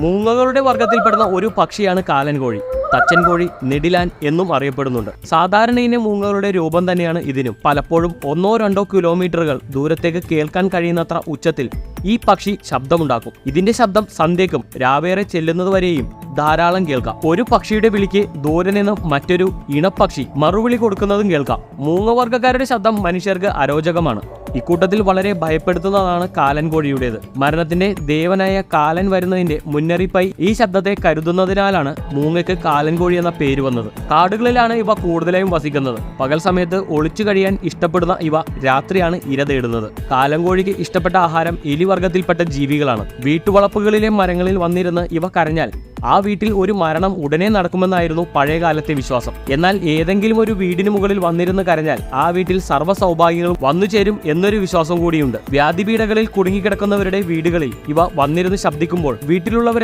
മൂങ്ങകളുടെ വർഗത്തിൽപ്പെടുന്ന ഒരു പക്ഷിയാണ് കാലൻ കോഴി തച്ചൻ കോഴി നെടിലാൻ എന്നും അറിയപ്പെടുന്നുണ്ട്. സാധാരണ മൂങ്ങകളുടെ രൂപം തന്നെയാണ് ഇതിനും. പലപ്പോഴും ഒന്നോ രണ്ടോ കിലോമീറ്ററുകൾ ദൂരത്തേക്ക് കേൾക്കാൻ കഴിയുന്നത്ര ഉച്ചത്തിൽ ഈ പക്ഷി ശബ്ദമുണ്ടാക്കും. ഇതിന്റെ ശബ്ദം സന്ധ്യക്കും രാവേറെ ചെല്ലുന്നതുവരെയും ധാരാളം കേൾക്കാം. ഒരു പക്ഷിയുടെ വിളിക്ക് ദൂരെ നിന്ന് മറ്റൊരു ഇണപ്പക്ഷി മറുവിളി കൊടുക്കുന്നതും കേൾക്കാം. മൂങ്ങവർഗക്കാരുടെ ശബ്ദം മനുഷ്യർക്ക് അരോചകമാണ്. ഇക്കൂട്ടത്തിൽ വളരെ ഭയപ്പെടുത്തുന്നതാണ് കാലൻ കോഴിയുടേത്. മരണത്തിന്റെ ദേവനായ കാലൻ വരുന്നതിന്റെ മുന്നറിയിപ്പായി ഈ ശബ്ദത്തെ കരുതുന്നതിനാലാണ് മൂങ്ങയ്ക്ക് കാലൻ കോഴി എന്ന പേര് വന്നത്. കാടുകളിലാണ് ഇവ കൂടുതലായും വസിക്കുന്നത്. പകൽ സമയത്ത് ഒളിച്ചു കഴിയാൻ ഇഷ്ടപ്പെടുന്ന ഇവ രാത്രിയാണ് ഇര തേടുന്നത്. കാലം കോഴിക്ക് ഇഷ്ടപ്പെട്ട ആഹാരം എലിവർഗത്തിൽപ്പെട്ട ജീവികളാണ്. വീട്ടുവളപ്പുകളിലെ മരങ്ങളിൽ വന്നിരുന്ന് ഇവ കരഞ്ഞാൽ ആ വീട്ടിൽ ഒരു മരണം ഉടനെ നടക്കുമെന്നായിരുന്നു പഴയകാലത്തെ വിശ്വാസം. എന്നാൽ ഏതെങ്കിലും ഒരു വീടിന് മുകളിൽ വന്നിരുന്ന് കരഞ്ഞാൽ ആ വീട്ടിൽ സർവ സൗഭാഗ്യങ്ങളും വന്നുചേരും എന്നൊരു വിശ്വാസം കൂടിയുണ്ട്. വ്യാധിപീഠകളിൽ കുടുങ്ങിക്കിടക്കുന്നവരുടെ വീടുകളിൽ ഇവ വന്നിരുന്ന് ശബ്ദിക്കുമ്പോൾ വീട്ടിലുള്ളവർ